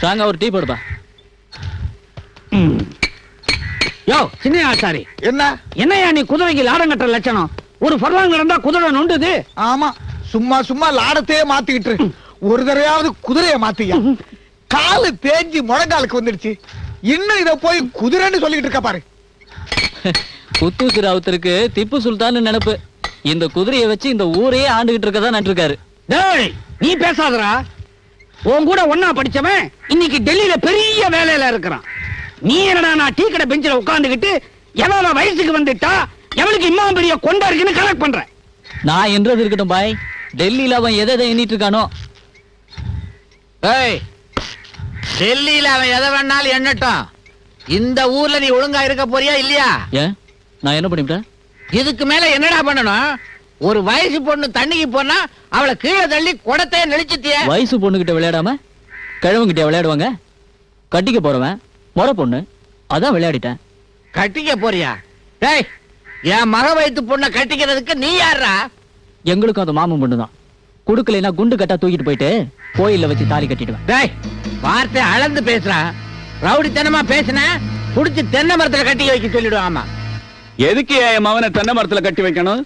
ஸ்ட்ராங்கா ஒரு டீ போடுப்பா. யோ சின்ன ஆச்சாரி என்ன? என்னையா நீ குதிரைக்கு லாடம் கட்டுற லட்சணம்? ஒரு ஃபர்லாங் நடந்தா குதிரை நொண்டுது. ஆமா சும்மா சும்மா லாடத்தையே மாத்திக்கிட்டு இரு. ஒரு தடவையாவது குதிரைய மாத்தியா? காலு தேஞ்சு முழங்காலுக்கு வந்துடுச்சு. இன்னும் இத போய் குதிரைன்னு சொல்லிட்டு இருக்க பாரு. குத்தூசி ராவுத்தருக்கு திப்பு சுல்தான் நினைப்பு. இந்த குதிரையை வச்சு இந்த ஊரையே ஆண்டுகிட்டு இருக்கதா நட்டிருக்காரு டேய் நீ பேசாதடா. உன் கூட ஒன்னா படிச்சவன் இன்னைக்கு டெல்லியில பெரிய வேலையில இருக்கிறான். நீ என்னடா நான் டீ கடை பெஞ்சில உட்கார்ந்துகிட்டு எவ்வளவு வயசுக்கு வந்துட்டா? எவனுக்கு இம்மா பெரிய கொண்டா இருக்குன்னு கனெக்ட் பண்ற? நான் என்றது இருக்கட்டும் பாய். டெல்லியில அவன் எதை எதை எண்ணிட்டு இருக்கானோ. ஏய் டெல்லியில அவன் எதை வேணாலும் எண்ணட்டும். இந்த ஊர்ல நீ ஒழுங்கா இருக்க போறியா இல்லையா? ஏன்? நான் என்ன பண்ணிவிட்டேன் இதுக்கு மேல என்னடா பண்ணணும்? ஒரு வயசு பொண்ணு தண்ணிக்கு போனா அவளை கீழே தள்ளி குடத்தையே நெளிச்சிட்டிய. வயசு பொண்ணுகிட்ட விளையாடாம கிழவங்கிட்ட விளையாடுவாங்க? கட்டிக்க போறவன் முறை பொண்ணு அதான் விளையாடிட்டேன். கட்டிக்க போறியா? டேய் என் மக வயித்து பொண்ணை கட்டிக்கிறதுக்கு நீ யாரா எங்களுக்கும் அது மாமன் பொண்ணு தான் குடுக்கலைன்னா குண்டு கட்டா தூக்கிட்டு போயிட்டு கோயில்ல வச்சு தாலி கட்டிடுவேன். டேய் வார்த்தை அளந்து பேசுறான் ரவுடித்தனமா பேசுன புடிச்சு தென்னை மரத்துல கட்டி வைக்க சொல்லிடுவான் ஆமா. எதுக்கு என் மவனை தென்னை மரத்துல கட்டி வைக்கணும்?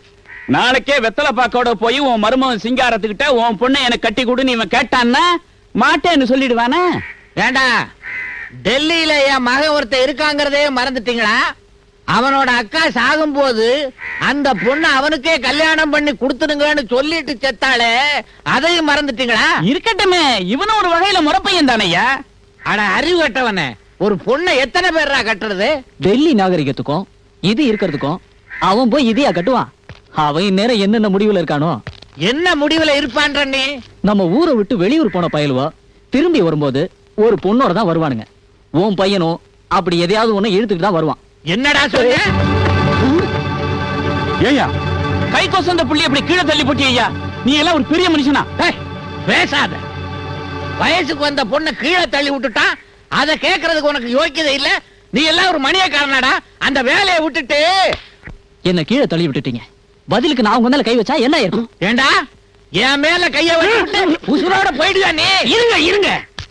நாளைக்கே வெத்தலை பாக்கோட போய் உன் மருமகன் சிங்காரத்துக்கிட்ட உன் பொண்ணை எனக்கு கட்டி கொடுன்னு இவன் கேட்டான்னா மாட்டேன்னு சொல்லிடுவானே? ஏண்டா டெல்லியில என் மகன் ஒருத்தன் இருக்காங்கிறதே மறந்துட்டீங்களா? அவனோட அக்கா சாகும்போது அந்த பொண்ணு அவனுக்கே கல்யாணம் பண்ணி கொடுத்துடுங்கன்னு சொல்லிட்டு செத்தாளே அதையும் மறந்துட்டீங்களா? இருக்கட்டுமே இவனும் ஒரு வகையில முறப்பையன் தானையா அட அறிவு கட்டவனே ஒரு பொண்ணை எத்தனை பேர்ரா கட்டுறது? டெல்லி நாகரிகத்துக்கும் இது இருக்கிறதுக்கும் அவன் போய் இதையா கட்டுவான்? அவன் இந்நேரம் என்னென்ன முடிவுல இருக்கானோ? என்ன முடிவுல இருப்பான்ற நீ? நம்ம ஊரை விட்டு வெளியூர் போன பயலுவா திரும்பி வரும்போது ஒரு பொண்ணோட தான் வருவானுங்க. உன் பையனும் அப்படி எதையாவது ஒண்ணு இழுத்துட்டு தான் வருவான். என்னடா சொல்ற? ஏய்யா. கை கொசந்த புள்ளி அப்படி கீழே தள்ளி போட்டியா நீ எல்லாம் ஒரு பெரிய மனுஷனா? ஏய், பேசாத. வயசுக்கு வந்த பொண்ணை கீழே தள்ளி விட்டுட்டான் அத கேக்குறதுக்கு உனக்கு யோக்கியதை இல்ல? நீ எல்லாம் ஒரு மணியக்காரனாடா. அந்த வேலையை விட்டுட்டு. என்ன கீழே தள்ளி விட்டுட்டீங்க. பதிலுக்கு நான் உங்க மேல கை வச்சா என்ன இருக்கும் ஏண்டா? என் மேல கைய உசுரோட போயிடுவா நீ? இருங்க இருங்க.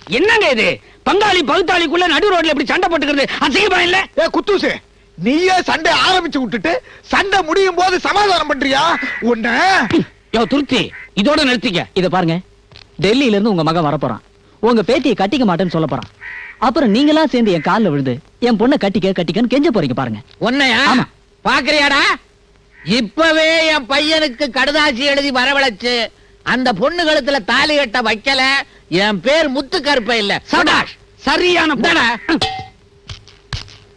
என்னங்க இது? பங்காளி பகுத்தாளிக்குள்ள நடு ரோட்ல இப்படி சண்டை போட்டுக்கிறது? அசிங்கமா இல்ல? ஏ குத்தூசு நீயே சண்டை ஆரம்பிச்சு விட்டுட்டு சண்டை முடியும் போது சமாதானம் பண்றியா? உன்ன? யோ துருத்தி இதோட நிறுத்திக்க. இத பாருங்க. டெல்லியில இருந்து உங்க மகன் வரப்போறான். உங்க பேத்தியை கட்டிக்க மாட்டேன்னு சொல்ல போறான். அப்புறம் நீங்களா சேர்ந்து என் கால்ல விழுந்து என் பொண்ணை கட்டிக்க கட்டிக்கன்னு கெஞ்ச போறீங்க பாருங்க. உன்னையா? ஆமா. பாக்குறியாடா? இப்பவே என் பையனுக்கு கடுதாசி எழுதி வரவழைச்சு அந்த பொண்ணு கழுத்துல தாலி கட்ட வைக்கல என் பேர் முத்து கருப்ப இல்ல. சபாஷ் சரியான போடா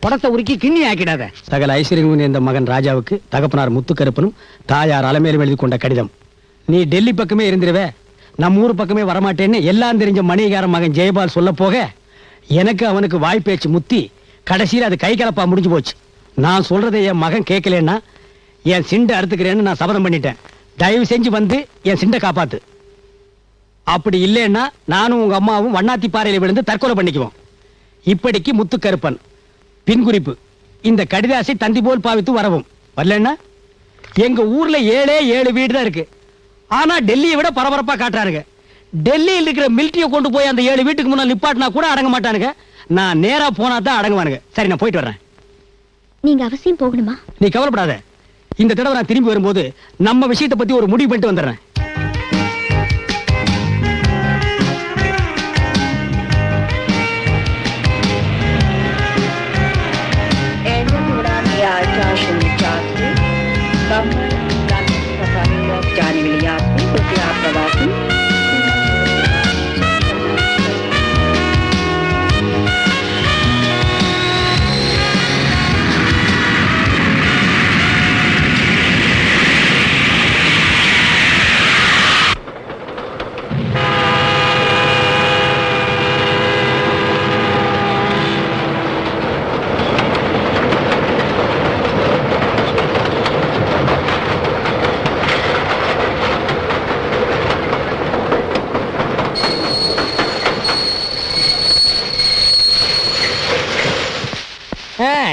படத்தை உருக்கி கிண்ணி ஆக்கிடாத. சகல ஐஸ்வர்யமும் இந்த மகன் ராஜாவுக்கு தகப்பனார் முத்துக்கருப்பனும் தாயார் அலமேலும் எழுதி கொண்ட கடிதம். நீ டெல்லி பக்கமே இருந்துருவே. நம்ம ஊர் பக்கமே வரமாட்டேன்னு எல்லாம் தெரிஞ்ச மணிகார மகன் ஜெயபால் சொல்ல போக எனக்கு அவனுக்கு வாய்ப்பேச்சு முத்தி கடைசியில் அது கை கலப்பா முடிஞ்சு போச்சு. நான் சொல்றதை என் மகன் கேட்கலன்னா என் சிண்டை அறுத்துக்கிறேன்னு நான் சபதம் பண்ணிட்டேன். தயவு செஞ்சு வந்து என் சிண்டை காப்பாத்து. அப்படி இல்லைன்னா நானும் உங்க அம்மாவும் வண்ணாத்தி பாறையில விழுந்து தற்கொலை பண்ணிக்குவோம். இப்படிக்கு முத்துக்கருப்பன் பின்குறிப்பு இந்த கடிதாசை தந்தி போல் பாவித்து வரவும். வரலன்னா? எங்க ஊர்ல ஏழே ஏழு வீடு தான் இருக்கு. ஆனா டெல்லியை விட பரபரப்பா காட்டுறானுங்க. டெல்லியில் இருக்கிற மிலிட்டரியை கொண்டு போய் அந்த ஏழு வீட்டுக்கு முன்னாடி நிப்பாட்டினா கூட அடங்க மாட்டானுங்க. நான் நேரா போனா தான் அடங்குவானுங்க. சரி நான் போயிட்டு வர்றேன். நீங்க அவசியம் போகணுமா? நீ கவலைப்படாத. இந்த தடவை நான் திரும்பி வரும்போது நம்ம விஷயத்தை பத்தி ஒரு முடிவு பண்ணிட்டு வந்துடுறேன்.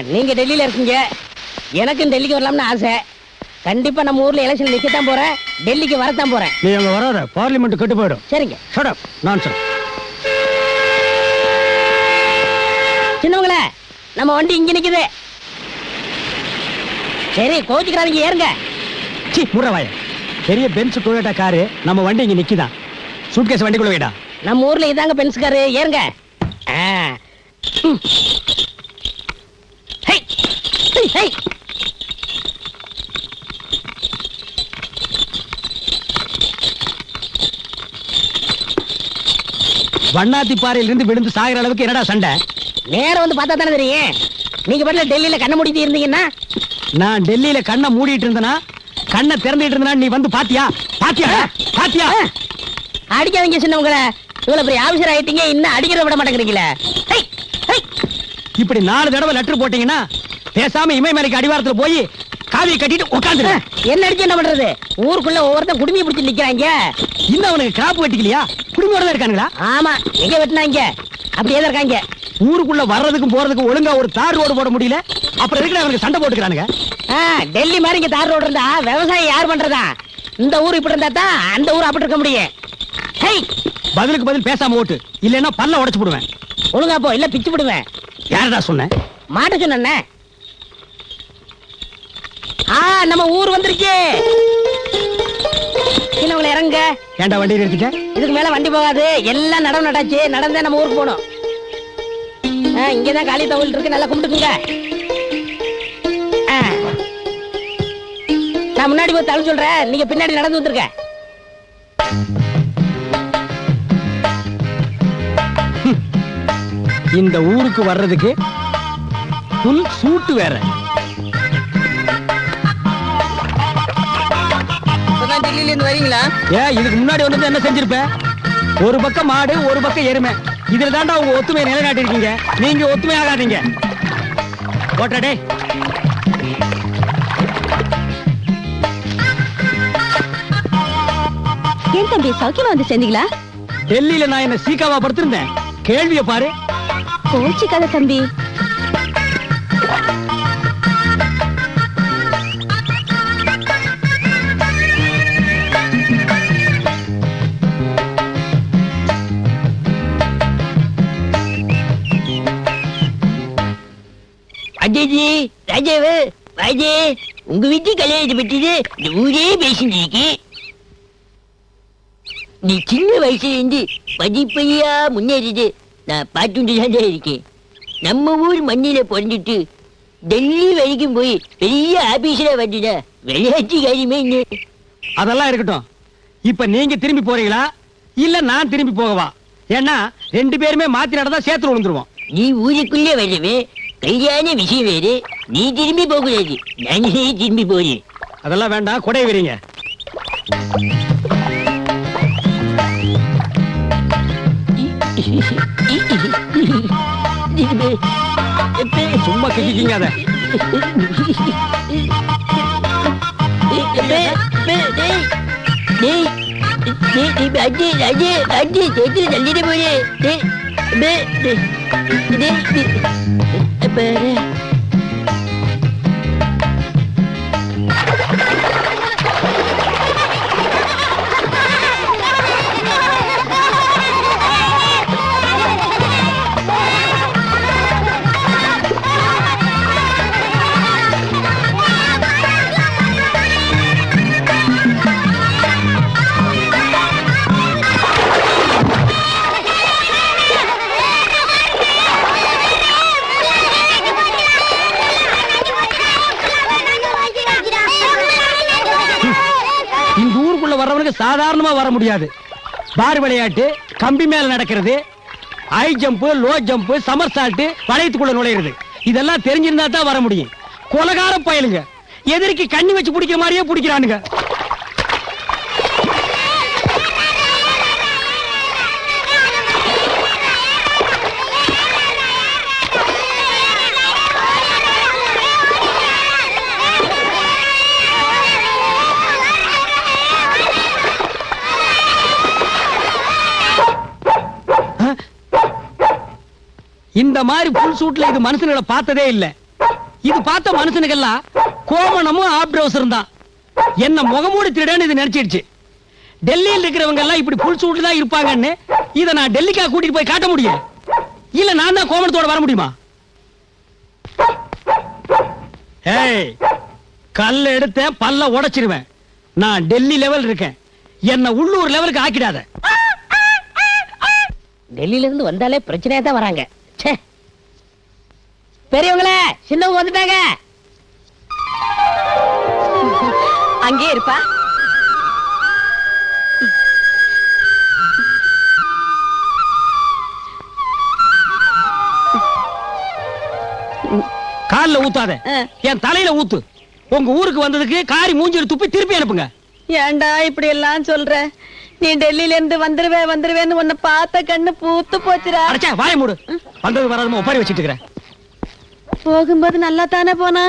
நீங்க டெல்லியில இருக்கீங்க. எனக்கும் டெல்லிக்கு வரலாம்னு ஆசை. கண்டிப்பா நம்ம ஊர்ல எலெக்ஷன் நிக்கத்தான் போறேன். டெல்லிக்கு வரத்தான் போறேன். நீ அங்க வராத பார்லிமெண்ட் கெட்டு போயிடும். சரிங்க. ஷட் அப் நான்சென்ஸ் நம்ம வண்டி இங்க நிக்குது. சரி கோச்சுக்கிறாதீங்க ஏறுங்க. சி முறவாய பெரிய பென்ஸ் டொயோட்டா காரு நம்ம வண்டி இங்க நிக்குதான் சூட்கேஸ் வண்டிக்குள்ள வைடா. நம்ம ஊர்ல இதாங்க பென்ஸ்காரு ஏறுங்க. ஆ. வண்ணாத்தி பாறையில இருந்து விழுந்து சாகிற அளவுக்கு என்னடா சண்டை? நேரம் வந்து பார்த்தா தானே தெரியும். நீங்க பாட்டுல டெல்லியில கண்ண மூடிட்டு இருந்தீங்கன்னா? நான் டெல்லியில கண்ணை மூடிட்டு இருந்தனா? கண்ணை திறந்துட்டு இருந்தனா? நீ வந்து பாத்தியா? பாத்தியா? பாத்தியா? அடிக்காதீங்க சின்னவங்கள. இவ்வளவு பெரிய ஆபீசர் ஆயிட்டீங்க இன்னும் அடிக்கிறத விட மாட்டேங்கிறீங்களே. இப்படி நாலு தடவை லெட்டர் போட்டீங்கன்னா பேசாம இமயமலைக்கு அடிவாரத்துல போய் காவியை கட்டிட்டு உட்காந்துரு. என்ன அடிச்சு என்ன பண்றது? ஊருக்குள்ள ஒவ்வொருத்தன் குடுமையை பிடிச்சு நிக்கிறாங்க. இன்னும் அவனுக்கு கிராப் வெட்டிக்கலையா? குடும்பத்தோட தான் இருக்கானுங்களா? ஆமா எங்க வெட்டினாங்க? அப்படியே தான் இருக்காங்க. ஊருக்குள்ள வர்றதுக்கும் போறதுக்கும் ஒழுங்கா ஒரு தார் ரோடு போட முடியல. அப்புறம் இருக்கிற அவனுக்கு சண்டை போட்டுக்கிறானுங்க? டெல்லி மாதிரி இங்க தார் ரோடு இருந்தா விவசாயம் யார் பண்றதா? இந்த ஊர் இப்படி இருந்தா தான் அந்த ஊர் அப்படி இருக்க முடியும். பதிலுக்கு பதில் பேசாம ஓட்டு. இல்லைன்னா பல்ல உடைச்சு போடுவேன். ஒழுங்கா போ இல்ல பிச்சு விடுவேன் யாரடா சொன்னேன் மாட்ட சொன்ன நம்ம ஊர் வந்துருச்சு சின்னவங்கள இறங்க? ஏன்டா வண்டி நிறுத்திட்ட? இதுக்கு மேல வண்டி போகாது. எல்லாம் நடவு நட்டாச்சு. நடந்தே நம்ம ஊருக்கு போகணும். ஆ, இங்கதான் காளி தவில் இருக்கு. நல்லா கும்பிட்டுக்குங்க. நான் முன்னாடி போய் தவிர சொல்றேன். நீங்க பின்னாடி நடந்து வந்துருங்க. இந்த ஊருக்கு வர்றதுக்கு புல் சூட்டு வேற. டெல்லியில இருந்து வரீங்களா? ஏன் இதுக்கு முன்னாடி வந்து என்ன செஞ்சிருப்ப? ஒரு பக்கம் மாடு ஒரு பக்கம் எருமை. இதுல தாண்டா உங்க ஒத்துமையை நிலைநாட்டிருக்கீங்க நீங்க ஒத்துமை ஆகாதீங்க ஓட்டடே ஏன் தம்பி சௌக்கியமா வந்து சேர்ந்தீங்களா? டெல்லியில நான் என்ன சீக்காவா படுத்திருந்தேன். கேள்வியை பாரு. கோச்சிக்காத தம்பி. அஜய்ஜி ராஜாவு ராஜே உங்க வீட்டு கல்யாணத்தை பற்றிது. இந்த ஊரே பேசிட்டு நீ சின்ன வயசுல இருந்து படிப்படியா முன்னேறிது நான் பார்த்துட்டு தான் இருக்கேன். நம்ம ஊர் மண்ணில பிறந்துட்டு டெல்லி வரைக்கும் போய் பெரிய ஆபீஸ்ல வந்துட விளையாட்டு காரியமே இல்லை அதெல்லாம் இருக்கட்டும். இப்ப நீங்க திரும்பி போறீங்களா? இல்ல நான் திரும்பி போகவா? ஏன்னா ரெண்டு பேருமே மாத்தி நடந்தா சேத்துல விழுந்துருவோம். நீ ஊருக்குள்ளே வரவே கல்யாண விஷயம் வேறு நீ திரும்பி போகக்கூடாது நானே திரும்பி போறேன் அதெல்லாம் வேண்டாம் கொடை வரீங்க சும்மா கிக்கிங்க அத இந்த ஊருக்குள்ள வர்றவனுக்கு சாதாரணமா வர முடியாது. பார் விளையாட்டு கம்பி மேல நடக்கிறது high jump low jump somersault வளையத்துக்குள்ள நுழையிறது. இதெல்லாம் தெரிஞ்சிருந்தா தான் வர முடியும். கொலகார பயலுங்க. எதிர்க்கு கண்ணி வச்சு பிடிக்கிற மாதிரியே பிடிக்கிறானுங்க. இந்த மாதிரி புல் சூட்ல இது மனுஷனுங்களை பார்த்ததே இல்ல. இது பார்த்த மனுஷனுக்கெல்லாம் கோமணமும் ஆப் ட்ரௌசரும் தான். என்ன முகமூடி திருடன்னு இது நினைச்சிடுச்சு. டெல்லியில் இருக்கிறவங்க எல்லாம் இப்படி புல் சூட்ல தான் இருப்பாங்கன்னு இதை நான் டெல்லிக்கா கூட்டிட்டு போய் காட்ட முடியும் இல்ல நான் தான் கோமணத்தோட வர முடியுமா? ஏய் கல்ல எடுத்தேன் பல்ல உடைச்சிருவேன். நான் டெல்லி லெவல் இருக்கேன். என்ன உள்ளூர் லெவலுக்கு ஆக்கிடாத. டெல்லியில இருந்து வந்தாலே பிரச்சனையா தான் வராங்க. பெரியவங்களே சின்னவங்க வந்துட்டாங்க. அங்கே இருப்பா. கால்ல ஊத்தாத. என் தலையில ஊத்து. உங்க ஊருக்கு வந்ததுக்கு காரி மூஞ்சில துப்பி திருப்பி அனுப்புங்க. ஏன்டா இப்படி எல்லாம் சொல்ற? நீ டெல்லியில இருந்து வந்துருவே வந்துருவேன்னு உன்னை பார்த்த கண்ணு பூத்து போச்சுடா. அடைச்சா வாய மூடு. வந்தது வராதமா ஒப்பாரி வச்சிட்டு இருக்கிறேன். போகும்போது நல்லா தானே போனா?